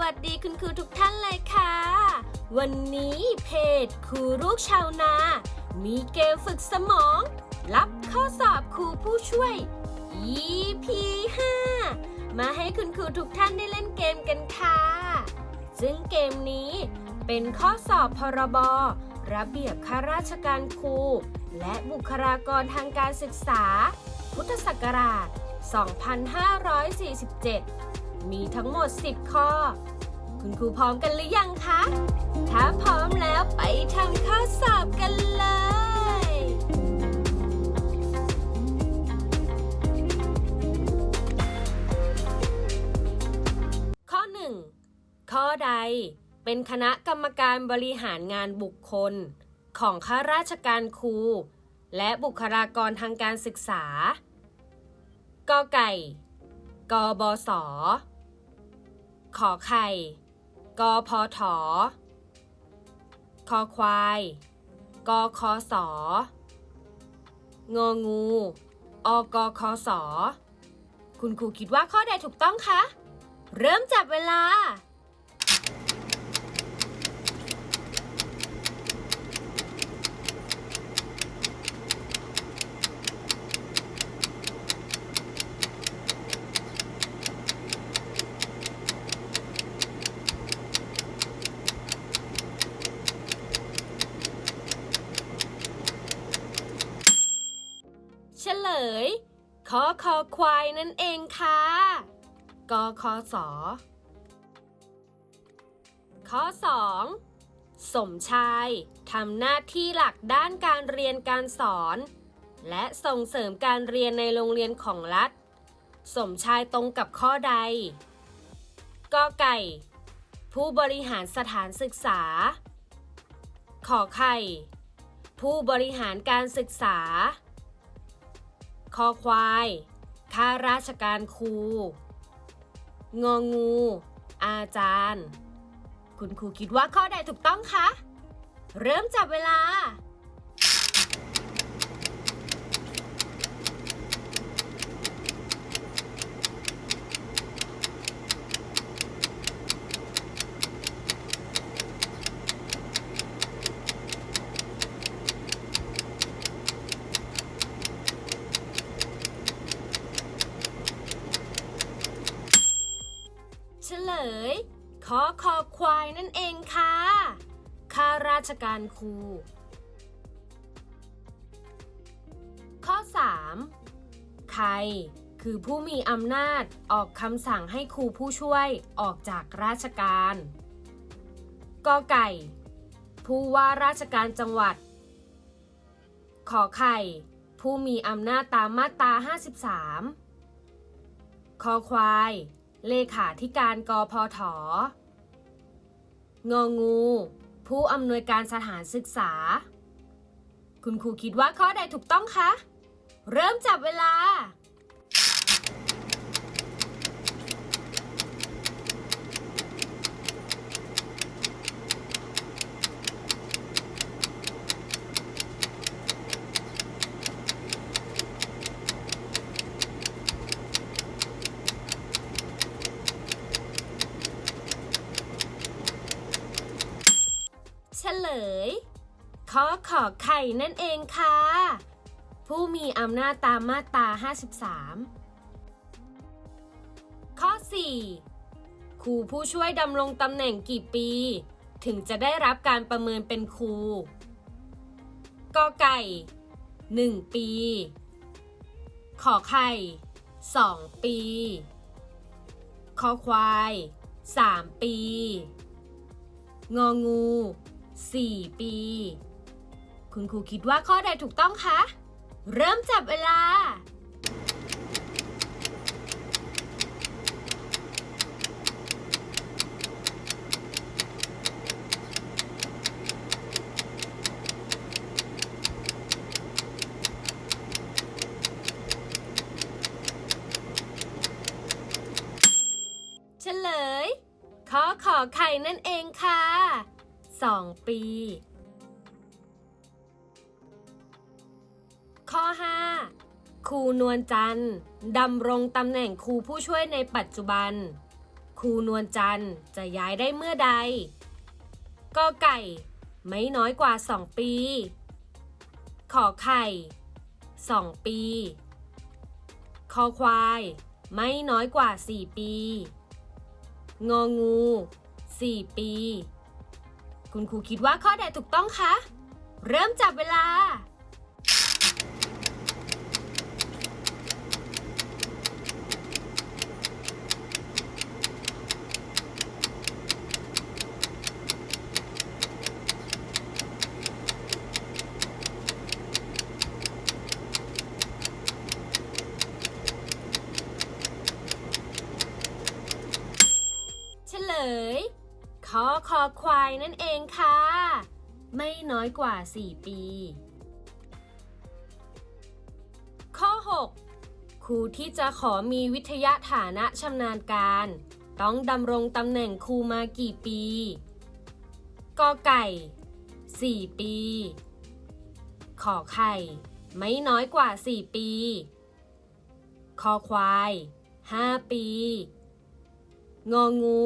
วัสดีคุณครูทุกท่านเลยค่ะ วันนี้เพจครูลูกชาวนา มีเกมฝึกสมอง รับข้อสอบครูผู้ช่วย EP 5มาให้คุณครูทุกท่านได้เล่นเกมกันค่ะ ซึ่งเกมนี้เป็นข้อสอบพรบ ระเบียบข้าราชการครู และบุคลากรทางการศึกษา พุทธศักราช 2547 มีทั้งหมด 10 ข้อ คุณครูพร้อมกันหรือยังคะ ถ้าพร้อมแล้วไปทำข้อสอบกันเลยข้อ 1 ข้อใดเป็นคณะกรรมการบริหารงานบุคคล ของข้าราชการครู และบุคลากรทางการศึกษากอไก่กบส ขอไข่กพถคอควายกคสงองูอกคสคุณครูคิดว่าข้อใดถูกต้องคะ เริ่มจับเวลา เฉลย ขอคอควายนั่นเองค่ะกคสข้อ 2 สมชายทำหน้าที่หลักด้านการเรียนการสอน และส่งเสริมการเรียนในโรงเรียนของรัฐ สมชายตรงกับข้อใดกอไก่ ผู้บริหารสถานศึกษา ขอไข่ ผู้บริหารการศึกษา คอควาย ข้าราชการครู งองู อาจารย์ คุณครูคิดว่าข้อใดถูกต้องคะ เริ่มจับเวลา เฉลย ขอคอควายนั่นเองค่ะข้าราชการครู ข้อ 3 ใครคือผู้มีอำนาจออกคำสั่งให้ครูผู้ช่วยออกจากราชการกอไก่ ผู้ว่าราชการจังหวัด ขอไข่ ผู้มีอำนาจตามมาตรา 53 คอควาย เลขาธิการกพท งองู ผู้อำนวยการสถานศึกษา คุณครูคิดว่าข้อใดถูกต้องคะ เริ่มจับเวลา เฉลย ข้อขอไข่นั่นเองค่ะ ผู้มีอำนาจตามมาตรา 53 ข้อ 4 ครูผู้ช่วยดำรงตำแหน่งกี่ปี ถึงจะได้รับการประเมินเป็นครูกอไก่ 1 ปี ขอไข่ 2 ปีคอควาย 3 ปี งองู 4 ปี คุณครูคิดว่าข้อใดถูกต้องคะ เริ่มจับเวลา เฉลย ข้อขอไข่นั่นเองค่ะ 2 ปี ครูนวลจันทร์ดำรงตำแหน่งครูผู้ช่วยในปัจจุบัน ครูนวลจันทร์จะย้ายได้เมื่อใดกอไก่ ไม่น้อยกว่า 2 ปี ขอไข่ 2 ปี คอควาย ไม่น้อยกว่า 4 ปี งองู 4 ปี คุณครูคิดว่าข้อใดถูกต้องคะ เริ่มจับเวลา เฉลย ขอคอควายนั่นเองค่ะ ไม่น้อยกว่า 4 ปี ข้อ 6 ครูที่จะขอมีวิทยาฐานะชำนาญการ ต้องดำรงตำแหน่งครูมากี่ปีกอไก่ 4 ปี ขอไข่ ไม่น้อยกว่า 4 ปี คอควาย 5 ปี งองู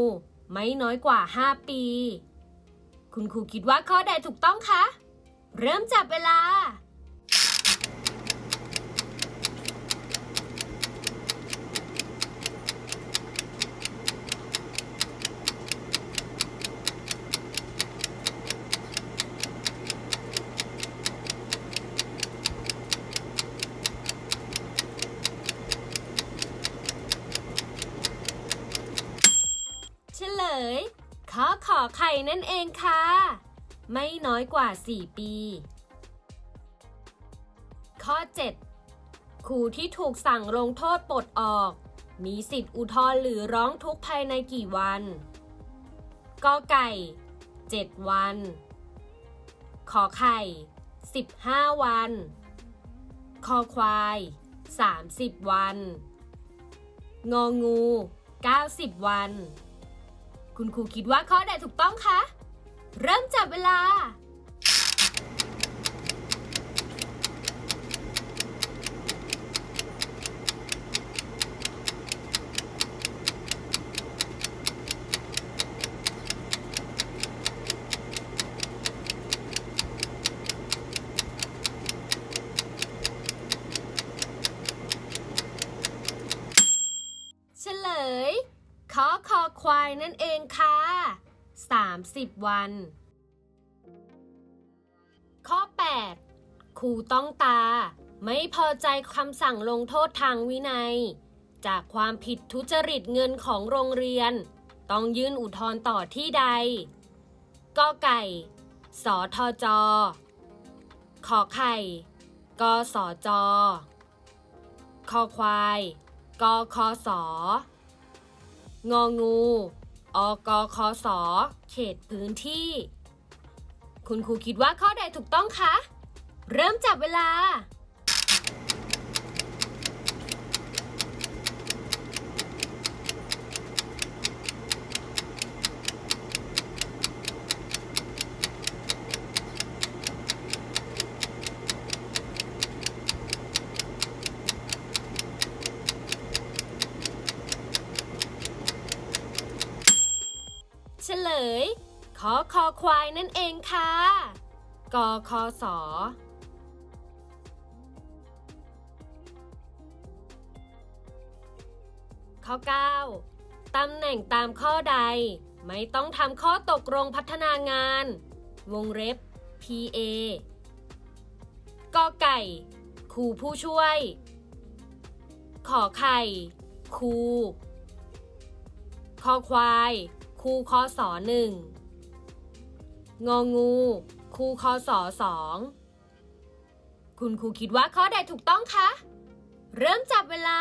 ไม่น้อยกว่า 5 ปี คุณครูคิดว่าข้อใดถูกต้องคะ เริ่มจับเวลา เฉลย ขอขอไข่ นั่นเองค่ะ ไม่น้อยกว่า 4 ปี ข้อ 7 ครูที่ถูกสั่งลงโทษปลดออก มีสิทธิ์อุทธรณ์หรือร้องทุกข์ภายในกี่วันกอไก่ 7 วัน ขอไข่ 15 วันคอควาย 30 วัน งองู 90 วัน คุณครูคิดว่าข้อใดถูกต้องคะ เริ่มจับเวลา เฉลย ขอคอควายนั่นเองค่ะ 30 วัน ข้อ 8 ครูต้องตา ไม่พอใจคำสั่งลงโทษทางวินัย จากความผิดทุจริตเงินของโรงเรียน ต้องยื่นอุทธรณ์ต่อที่ใดกอไก่สอทอจอขอไข่กอสอจอคอควายกอคอสอ งองู อกคสเขตพื้นที่ คุณครูคิดว่าข้อใดถูกต้องคะ เริ่มจับเวลา เฉลย ขอ ควายนั่นเองค่ะ กคสข้อ 9 ตำแหน่งตามข้อใด ไม่ต้องทำข้อตกลงพัฒนางาน วงเล็บ PA กอไก่ ครูผู้ช่วย ขอไข่ ครู คอควาย ครูคอสอหนึ่ง งองูครูคอสอสองคุณครูคิดว่าข้อใดถูกต้องคะ เริ่มจับเวลา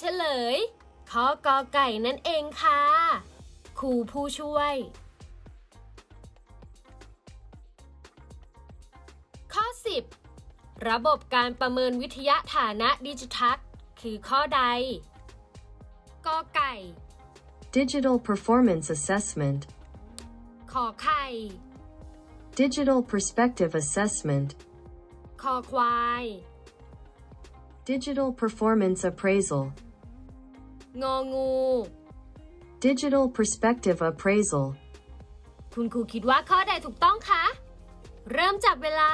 เฉลย ข อกอไก่นั่นเองค่ะครูผู้ช่วย ข้อระบบการประเมินวิทยาฐานะดิจิทัลคือข้อใดกอไก่ Digital Performance Assessment, ขอไข่ Digital Perspective Assessment, คอควาย Digital Performance Appraisal, งองู Digital Perspective Appraisal. คุณครูคิดว่าข้อใดถูกต้องคะ เริ่มจับเวลา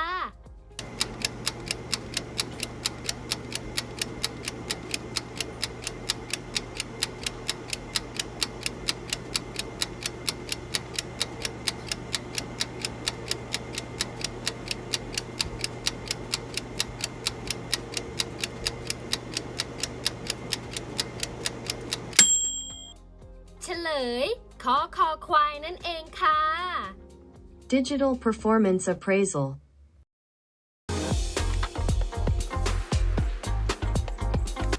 ยขอคอควายนั่นเองค่ะ Digital Performance Appraisal.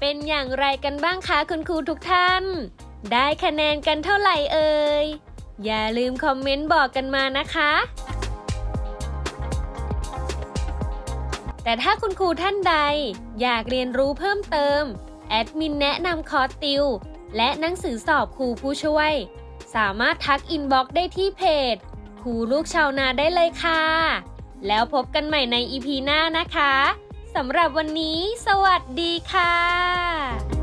เป็นอย่างไรกันบ้างคะคุณครูทุกท่าน ได้คะแนนกันเท่าไหร่เอ่ย อย่าลืมคอมเมนต์บอกกันมานะคะ แต่ถ้าคุณครูท่านใดอยากเรียนรู้เพิ่มเติม แอดมินแนะนำคอร์สติว และหนังสือสอบครูผู้ช่วย สามารถทักอินบ็อกซ์ได้ที่เพจครูลูกชาวนาได้เลยค่ะ แล้วพบกันใหม่ในอีพีหน้านะคะสำหรับวันนี้ สวัสดีค่ะ